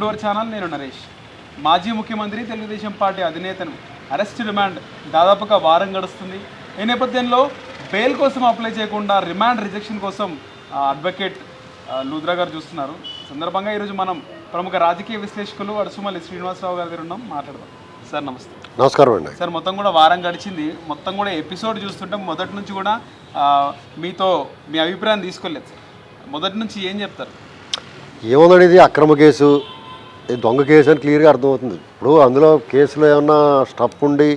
To our channel నేను నరేష్. మాజీ ముఖ్యమంత్రి తెలుగుదేశం పార్టీ అధినేతను అరెస్ట్ రిమాండ్ దాదాపుగా వారం గడుస్తుంది. ఈ నేపథ్యంలో బెయిల్ కోసం అప్లై చేయకుండా రిమాండ్ రిజెక్షన్ కోసం అడ్వకేట్ లూద్రా గారు చూస్తున్నారు. సందర్భంగా ఈరోజు మనం ప్రముఖ రాజకీయ విశ్లేషకులు అడుసుమల్లి శ్రీనివాసరావు గారి దగ్గర ఉన్నాం. మాట్లాడదాం. సార్ నమస్తే. నమస్కారం అండి. సార్ మొత్తం కూడా వారం గడిచింది. మొత్తం కూడా ఎపిసోడ్ చూస్తుంటే మొదటి నుంచి కూడా మీతో మీ అభిప్రాయం తీసుకోలేదు. సార్ మొదటి నుంచి ఏం చెప్తారు? ఏముందండి ఇది అక్రమ కేసు దొంగ కేసు అని క్లియర్గా అర్థమవుతుంది. ఇప్పుడు అందులో కేసులో ఏమన్నా స్టఫ్ ఉండి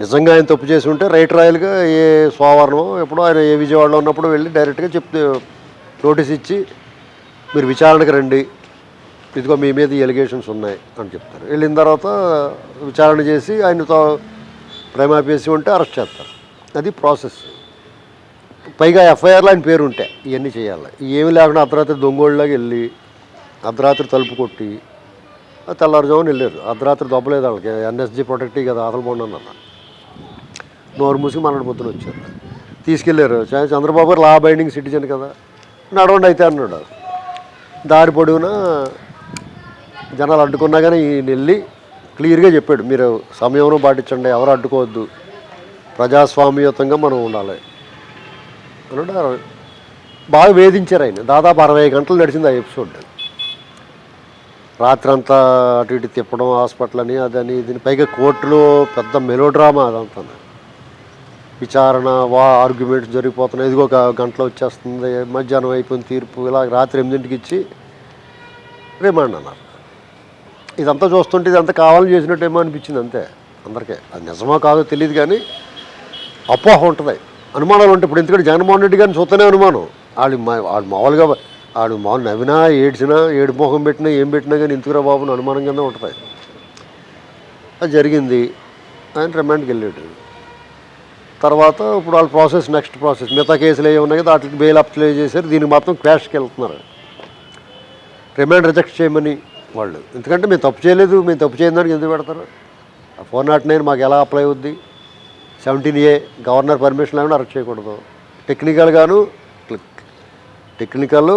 నిజంగా ఆయన తప్పు చేసి ఉంటే రైట్ రాయల్గా ఏ సోమవారం ఎప్పుడో ఆయన ఏ విజయవాడలో ఉన్నప్పుడు వెళ్ళి డైరెక్ట్గా చెప్తే నోటీస్ ఇచ్చి మీరు విచారణకు రండి ఇదిగో మీ మీద ఎలిగేషన్స్ ఉన్నాయి అని చెప్తారు. వెళ్ళిన తర్వాత విచారణ చేసి ఆయనతో ప్రేమాపేసి ఉంటే అరెస్ట్ చేస్తారు. అది ప్రాసెస్. పైగా ఎఫ్ఐఆర్లో ఆయన పేరు ఉంటే ఇవన్నీ చేయాలి. ఏమి లేకుండా అర్ధరాత్రి దొంగోళ్ళలోకి వెళ్ళి అర్ధరాత్రి తలుపు కొట్టి తెల్లారుజామున వెళ్ళారు. అర్ధరాత్రి దొబ్బలేదు వాళ్ళకి ఎన్ఎస్జీ ప్రొటెక్టివ్ కదా ఆదలబోండి అన్నారు. నోరు మూసి మన పొద్దున వచ్చారు. తీసుకెళ్ళారు. చంద్రబాబు గారు లా బైండింగ్ సిటిజన్ కదా. నడవండి అయితే అన్నాడు. దారి పొడవునా జనాలు అడ్డుకున్నా కానీ ఈయన వెళ్ళి క్లియర్గా చెప్పాడు. మీరు సమయంలో పాటించండి ఎవరు అడ్డుకోవద్దు. ప్రజాస్వామ్యయుతంగా మనం ఉండాలి. అన్నాడు. బాగా వేధించారు ఆయన. దాదాపు అరవై గంటలు నడిచింది ఆ ఎపిసోడ్. రాత్రంతా అటు ఇటు తిప్పడం హాస్పిటల్ అని అదని దీని పైగా కోర్టులో పెద్ద మెలోడ్రామా అదంతా. విచారణ వా ఆర్గ్యుమెంట్స్ జరిగిపోతున్నాయి. ఇదిగో ఒక గంటలో వచ్చేస్తుంది. మధ్యాహ్నం అయిపోయిన తీర్పు. ఇలా రాత్రి ఎనిమిదింటికి ఇచ్చి రిమాండ్ అన్నారు. ఇదంతా చూస్తుంటే ఇదంతా కావాలని చేసినట్టేమో అనిపించింది అంతే. అందరికీ. అది నిజమో కాదో తెలియదు కానీ అపోహ ఉంటుంది. అనుమానాలు ఉంటాయి ఇప్పుడు ఎందుకంటే జగన్మోహన్ రెడ్డి గారిని చూస్తూనే అనుమానం. వాళ్ళు మా- వాళ్ళు మామూలుగా ఆడు మామూలు నవ్వినా ఏడ్చినా ఏడు మొహం పెట్టినా ఏం పెట్టినా కానీ ఇంతకురా బాబుని అనుమానం కింద ఉంటుంది. అది జరిగింది. ఆయన రిమాండ్కి వెళ్ళాడు. తర్వాత ఇప్పుడు వాళ్ళ ప్రాసెస్ నెక్స్ట్ ప్రాసెస్. మిగతా కేసులు ఏమి ఉన్నాయి కదా వాటికి బెయిల్ అప్లై చేశారు. దీనికి మాత్రం క్యాష్కి వెళ్తున్నారు. రిమాండ్ రిజెక్ట్ చేయమని వాళ్ళు. ఎందుకంటే మేము తప్పు చేయలేదు. మేము తప్పు చేయని దానికి ఎందుకు పెడతారు? ఆ ఫోర్ నాట్ నైన్ మాకు ఎలా అప్లై అవుద్ది? సెవెంటీన్ ఏ గవర్నర్ పర్మిషన్ లేకుండా అరెస్ట్ చేయకూడదు. టెక్నికల్గాను టెక్నికల్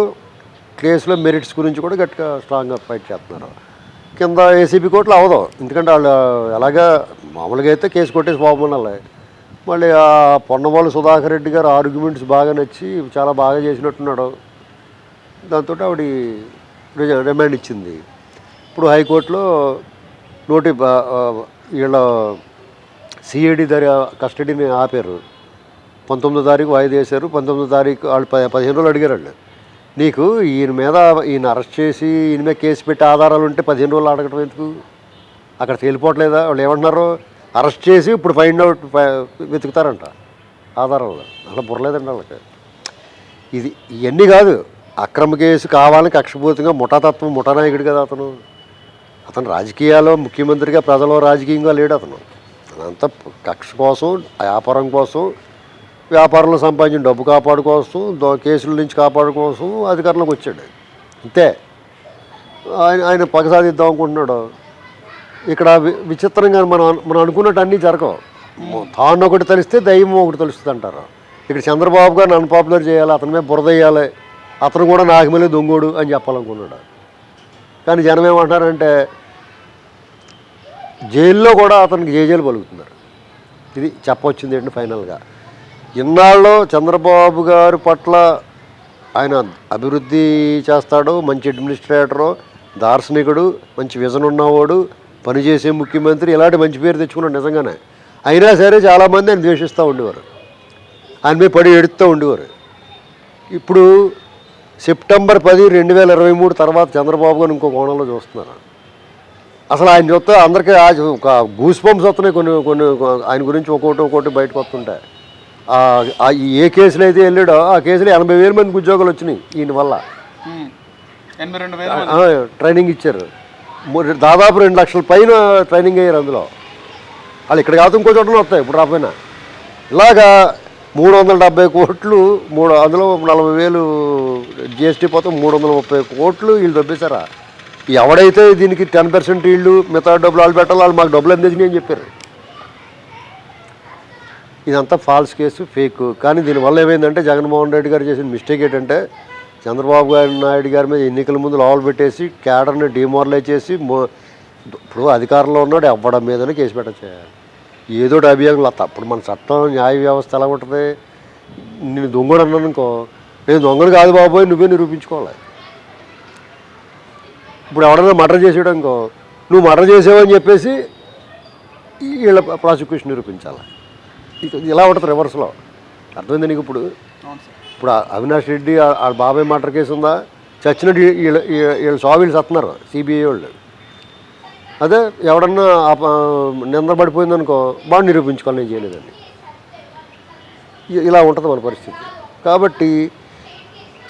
కేసులో మెరిట్స్ గురించి కూడా గట్టిగా స్ట్రాంగ్గా ఫైట్ చేస్తున్నారు. కింద ఏసీబీ కోర్టులో అవదు. ఎందుకంటే వాళ్ళు ఎలాగా మామూలుగా అయితే కేసు కొట్టేసి పోమనాలి మళ్ళీ ఆ పొన్నవాళ్ళు సుధాకర్ రెడ్డి గారు ఆర్గ్యుమెంట్స్ బాగా నచ్చి చాలా బాగా చేసినట్టున్నాడు. దాంతో ఆవిడ రిజ- రిమాండ్ ఇచ్చింది. ఇప్పుడు హైకోర్టులో నోటి వీళ్ళ సిఐడి దారి కస్టడీని ఆపారు. పంతొమ్మిదో తారీఖు వాయిదా వేశారు. పంతొమ్మిదో తారీఖు వాళ్ళు పదిహేను రోజులు అడిగారు వాళ్ళు. నీకు ఈయన మీద ఈయన అరెస్ట్ చేసి ఈయన మీద కేసు పెట్టి ఆధారాలు ఉంటే పదిహేను రోజులు అడగటం ఎందుకు? అక్కడ తేలిపోవట్లేదా? వాళ్ళు ఏమంటున్నారు? అరెస్ట్ చేసి ఇప్పుడు ఫైండ్ అవుట్ వెతుకుతారంట ఆధారాలు. అలా బుర్రలేదండి వాళ్ళకి. ఇది ఇవన్నీ కాదు. అక్రమ కేసు కావాలని కక్షపూరితంగా ముఠాతత్వం ముఠానాయకుడు కదా అతను. అతను రాజకీయాల్లో ముఖ్యమంత్రిగా ప్రజలు రాజకీయంగా లేడు అతను. అదంతా కక్ష కోసం వ్యాపారం కోసం వ్యాపారంలో సంపాదించిన డబ్బు కాపాడుకోవచ్చు కేసుల నుంచి కాపాడుకోవచ్చు అధికారంలోకి వచ్చాడు. అంతే. ఆయన ఆయన పగ సాధిద్దాం అనుకుంటున్నాడు. ఇక్కడ వి- విచిత్రంగా మనం మనం అనుకున్నట్టు అన్నీ జరగవు. తాను ఒకటి తెలిస్తే దయ్యం ఒకటి తెలుస్తుంది అంటారు. ఇక్కడ చంద్రబాబు గారిని అన్పాపులర్ చేయాలి అతని మీద బురద వేయాలి అతను కూడా నాకు మళ్ళీ దొంగోడు అని చెప్పాలనుకున్నాడు కానీ జనం ఏమంటారంటే జైల్లో కూడా అతనికి జేజేలు పలుకుతున్నారు. ఇది చెప్పొచ్చింది ఏంటి ఫైనల్గా? ఇన్నాళ్ళు చంద్రబాబు గారి పట్ల ఆయన అభివృద్ధి చేస్తాడు మంచి అడ్మినిస్ట్రేటరు దార్శనికుడు మంచి విజన్ ఉన్నవాడు పనిచేసే ముఖ్యమంత్రి ఇలాంటి మంచి పేరు తెచ్చుకున్నాడు నిజంగానే. అయినా సరే చాలామంది ఆయన ద్వేషిస్తూ ఉండేవారు. ఆయన మీద పడి ఎడుతూ ఉండేవారు. ఇప్పుడు సెప్టెంబర్ పది రెండు వేల ఇరవై మూడు తర్వాత చంద్రబాబు గారు ఇంకో కోణంలో చూస్తున్నారు. అసలు ఆయన చూస్తే అందరికీ ఆ- ఒక గూస్ పంప్స్ వస్తున్నాయి కొన్ని కొన్ని ఆయన గురించి ఒక్కోటి ఒక్కోటి బయటకు వస్తుంటాయి. ఏ కేసులో అయితే వెళ్ళాడో ఆ కేసులో ఎనభై వేల మందికి ఉద్యోగాలు వచ్చినాయి ఈయన వల్ల. ట్రైనింగ్ ఇచ్చారు. దాదాపు రెండు లక్షల పైన ట్రైనింగ్ అయ్యారు అందులో. వాళ్ళు ఇక్కడ కాదు ఇంకో చోట వస్తాయి ఇప్పుడు రాపోయినా ఇలాగా మూడు వందల డెబ్బై కోట్లు మూడు అందులో నలభై వేలు జిఎస్టీ పోతే మూడు వందల ముప్పై కోట్లు వీళ్ళు దొబ్బేశారా? ఎవడైతే దీనికి టెన్ పర్సెంట్ వీళ్ళు మిగతా డబ్బులు వాళ్ళు పెట్టాలి వాళ్ళు మాకు డబ్బులు అందించినాయి అని చెప్పారు. ఇదంతా ఫాల్స్ కేసు ఫేక్ కానీ దీనివల్ల ఏమైందంటే జగన్మోహన్ రెడ్డి గారు చేసిన మిస్టేక్ ఏంటంటే చంద్రబాబు గారి నాయుడు గారి మీద ఎన్నికల ముందు లోవలు పెట్టేసి క్యాడర్ని డిమారలైజ్ చేసి ఇప్పుడు అధికారంలో ఉన్నాడు అవ్వడం మీదనే కేసు పెట్టచ్చు. ఏదో ఒకటి అభియోగం అప్పుడు మన చట్టం న్యాయ వ్యవస్థ ఎలా ఉంటుంది? నేను దొంగడు అన్నాను అనుకో నేను దొంగను కాదు బాబోయ్ నువ్వే నిరూపించుకోవాలి. ఇప్పుడు ఎవడన్నా మర్డర్ చేసాడు అనుకో నువ్వు మర్డర్ చేసావని చెప్పేసి వీళ్ళ ప్రాసిక్యూషన్ నిరూపించాలి. ఇలా ఉంటుంది రివర్స్లో అర్థమైంది నీకు ఇప్పుడు? ఇప్పుడు అవినాష్ రెడ్డి ఆ- బాబాయ్ మర్డర్ కేసు ఉందా? చచ్చినట్టు వీళ్ళ వీళ్ళ- వీళ్ళు సావీళ్ళు సత్తున్నారు సిబిఐ వాళ్ళు. అదే ఎవడన్నా నింద పడిపోయింది అనుకో బాగా నిరూపించుకోవాలి నేను చేయలేదని ఇ- ఇలా ఉంటుంది మన పరిస్థితి. కాబట్టి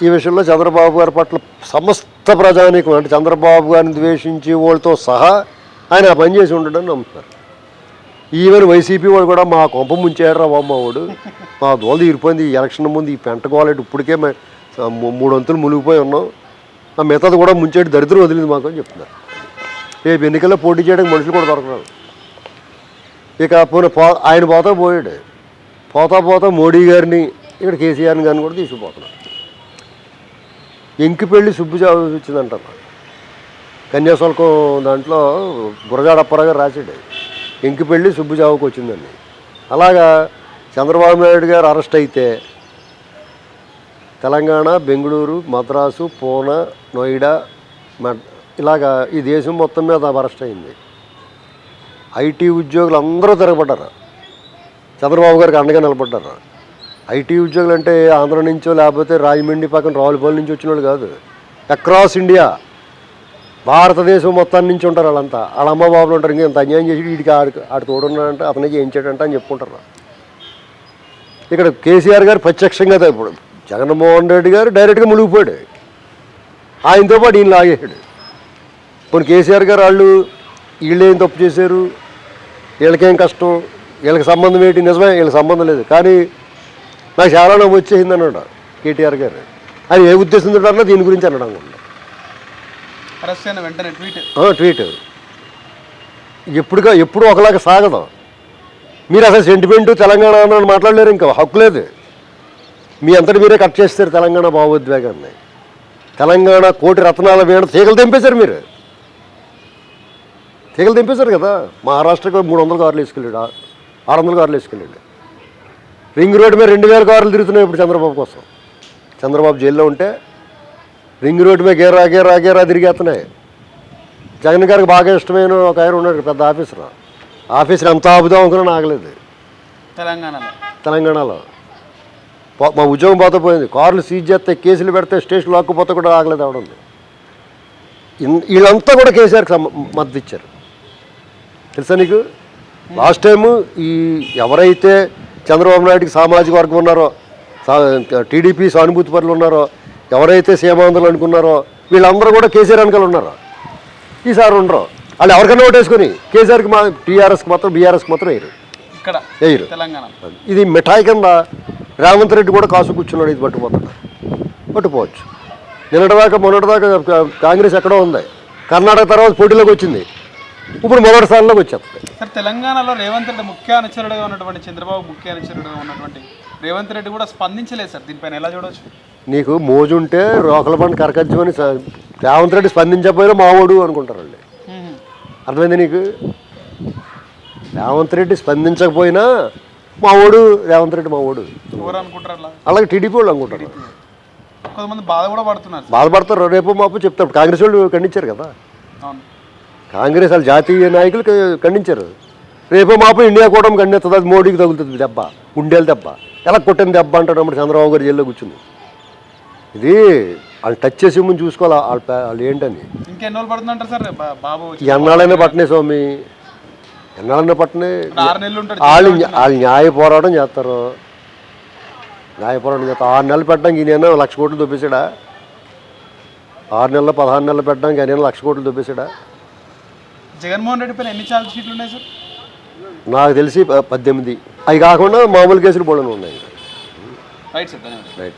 ఈ విషయంలో చంద్రబాబు గారి పట్ల సమస్త ప్రజానీకం అంటే చంద్రబాబు గారిని ద్వేషించి వాళ్ళతో సహా ఆయన ఆ పని చేసి ఉండడని నమ్ముతారు. ఈవెన్ వైసీపీ వాడు కూడా మా కొంప ముంచారా బామ్మ వాడు. మా దోళ తీరిపోయింది. ఈ ఎలక్షన్ ముందు ఈ పెంట గోలెట్ ఇప్పటికే మే- మూడు వంతులు మునిగిపోయి ఉన్నాం. ఆ మిగతాది కూడా ముంచేటి దరిద్రం వదిలింది మాకు అని చెప్తున్నారు. రేపు ఎన్నికల్లో పోటీ చేయడానికి మనుషులు కూడా దొరకరాదు. ఇక పోనీ పో ఆయన పోతా పోయాడు. పోతా పోతా మోడీ గారిని ఇక్కడ కేసీఆర్ని గారిని కూడా తీసుకుపోతున్నారు. ఎంకిపెళ్ళి సుబ్బు చావు వచ్చిందంటారు. కన్యాశుల్కం దాంట్లో గురజాడ రాసాడు ఎంకిపెళ్ళి సుబ్బుజావుకు వచ్చిందండి. అలాగా చంద్రబాబు నాయుడు గారు అరెస్ట్ అయితే తెలంగాణ బెంగళూరు మద్రాసు పూనా నోయిడా ఇలాగా ఈ దేశం మొత్తం మీద అరెస్ట్ అయింది. ఐటీ ఉద్యోగులు అందరూ తిరగబడ్డారు. చంద్రబాబు గారికి అండగా నిలబడ్డారు. ఐటీ ఉద్యోగులు అంటే ఆంధ్ర నుంచో లేకపోతే రాజమండ్రి పక్కన రావులపల్లి నుంచి వచ్చిన వాళ్ళు కాదు. అక్రాస్ ఇండియా భారతదేశం మొత్తం నుంచి ఉంటారు వాళ్ళంతా. వాళ్ళ అమ్మ బాబులు ఉంటారు ఇంకా ఇంత అన్యాయం చేసి వీడికి ఆడికి ఆడు తోడున్నాడంటే అతనే చేయించాడంట అని చెప్పుకుంటారు. ఇక్కడ కేసీఆర్ గారు ప్రత్యక్షంగా ఇప్పుడు జగన్మోహన్ రెడ్డి గారు డైరెక్ట్గా మునిగిపోయాడు. ఆయనతో పాటు ఈయన లాగేశాడు. కొన్ని కేసీఆర్ గారు వాళ్ళు వీళ్ళు ఏం తప్పు చేశారు? వీళ్ళకేం కష్టం? వీళ్ళకి సంబంధం ఏంటి? నిజమే వీళ్ళకి సంబంధం లేదు. కానీ నాకు చాలా నవ్వు వచ్చేసింది అన్నాడు కేటీఆర్ గారు. ఆయన ఏ ఉద్దేశంతో అన్నా దీని గురించి అనడం అనుకుంటా అరెస్ట్ అయిన వెంటనే ట్వీట్. ట్వీట్. ఎప్పుడుగా ఎప్పుడు ఒకలాగా సాగదు. మీరు అసలు సెంటిమెంట్ తెలంగాణ అని మాట్లాడలేరు ఇంకా హక్కు లేదు. మీ అంతటి మీరే కట్ చేస్తారు తెలంగాణ భావోద్వేగాన్ని. తెలంగాణ కోటి రత్నాల వీణ తీగలు తెంపేశారు మీరు. తీగలు తెంపేశారు కదా. మహారాష్ట్రకు మూడు వందల కార్లు వేసుకెళ్ళాడు. ఆరు వందల కార్లు వేసుకెళ్ళాడు. రింగ్ రోడ్డు మీద రెండు వేల కార్లు తిరుగుతున్నాయి ఇప్పుడు చంద్రబాబు కోసం. చంద్రబాబు జైల్లో ఉంటే రింగ్ రోడ్డు మీద గేరా గేరా గేరా తిరిగేస్తున్నాయి. జగన్ గారికి బాగా ఇష్టమైన ఒక ఆయన ఉన్నాడు పెద్ద ఆఫీసర్. ఆఫీసర్ ఎంత ఆపుదాం అనుకున్నా ఆగలేదు. తెలంగాణలో. తెలంగాణలో. మా ఉద్యోగం పోతే పోయింది. కార్లు సీజ్ చేస్తే కేసులు పెడితే స్టేషన్ లాక్కుపోతే కూడా ఆగలేదు అవడం వీళ్ళంతా కూడా కేసీఆర్కి మద్దతు ఇచ్చారు. తెలుసా నీకు? లాస్ట్ టైము ఈ ఎవరైతే చంద్రబాబు నాయుడికి సామాజిక వర్గం ఉన్నారో టీడీపీ సానుభూతి పరులు ఉన్నారో ఎవరైతే సీమాంధ్రులు అనుకున్నారో వీళ్ళందరూ కూడా కేసీఆర్ వెనకాల ఉన్నారు? ఈసారి ఉండరు. వాళ్ళు ఎవరికైనా ఓటేసుకొని కేసీఆర్కి మా టీఆర్ఎస్కి మాత్రం బీఆర్ఎస్కి మాత్రం వేయరు. ఇక్కడ వేయరు. ఇది మిఠాయి కింద రేవంత్ రెడ్డి కూడా కాసు కూర్చున్నాడు ఇది పట్టుకుపోతాడు పట్టుకోవచ్చు నిన్నటిదాకా మొన్నటిదాకా కాంగ్రెస్ ఎక్కడో ఉంది. కర్ణాటక తర్వాత పోటీలోకి వచ్చింది. ఇప్పుడు మొదటి స్థానంలోకి వచ్చేస్తుంది. సార్ తెలంగాణలో రేవంత్ రెడ్డి ముఖ్య అనుచరుడుగా ఉన్నటువంటి చంద్రబాబు ముఖ్య అనుచరుడుగా ఉన్నటువంటి రేవంత్ రెడ్డి కూడా స్పందించలేదు సార్ దీనిపైన ఎలా చూడవచ్చు నీకు మోజుంటే రోకల పండు కరకజ్జమని స- రేవంత్ రెడ్డి స్పందించకపోయినా మావోడు అనుకుంటారు వాళ్ళు. అర్థమైంది నీకు? రేవంత్ రెడ్డి స్పందించకపోయినా మావోడు రేవంత్ రెడ్డి మావోడు. అలాగే టీడీపీ వాళ్ళు అనుకుంటారు. కొంతమంది బాధ కూడా పడుతున్నారు. బాధపడతారు. రేపు మాపు చెప్తారు. కాంగ్రెస్ వాళ్ళు ఖండించారు కదా. కాంగ్రెస్ వాళ్ళు జాతీయ నాయకులు ఖండించారు. రేపు మాపు ఇండియా కూడా ఖండిస్తుంది. అది మోడీకి తగులుతుంది. దెబ్బ. గుండెలు దెబ్బ. ఎలా కొట్టిన దెబ్బ అంటాడు చంద్రబాబు గారు జైల్లో కూర్చుంది. ఇది వాళ్ళు టచ్ చేసి ముందు చూసుకోవాలి వాళ్ళ ఏంటని? ఎన్నాళ్ళైనా పట్టనే స్వామి. ఎన్నాళ్ళైనా పట్టనే వాళ్ళు వాళ్ళు న్యాయ పోరాటం చేస్తారు. న్యాయ పోరాటం చేస్తారు. ఆరు నెలలు పెట్టడానికి ఈయన లక్ష కోట్లు దొబ్బేశాడా? ఆరు నెలలు పదహారు నెలలు పెట్టడానికి ఆయన లక్ష కోట్లు దొబ్బేశాడా? జగన్మోహన్ రెడ్డి పైన ఎన్ని ఛార్జ్ షీట్లు ఉన్నాయి సార్? నాకు తెలిసి పద్దెనిమిది. అవి కాకుండా మామూలు కేసులు బోడను ఉన్నాయి. Right sir right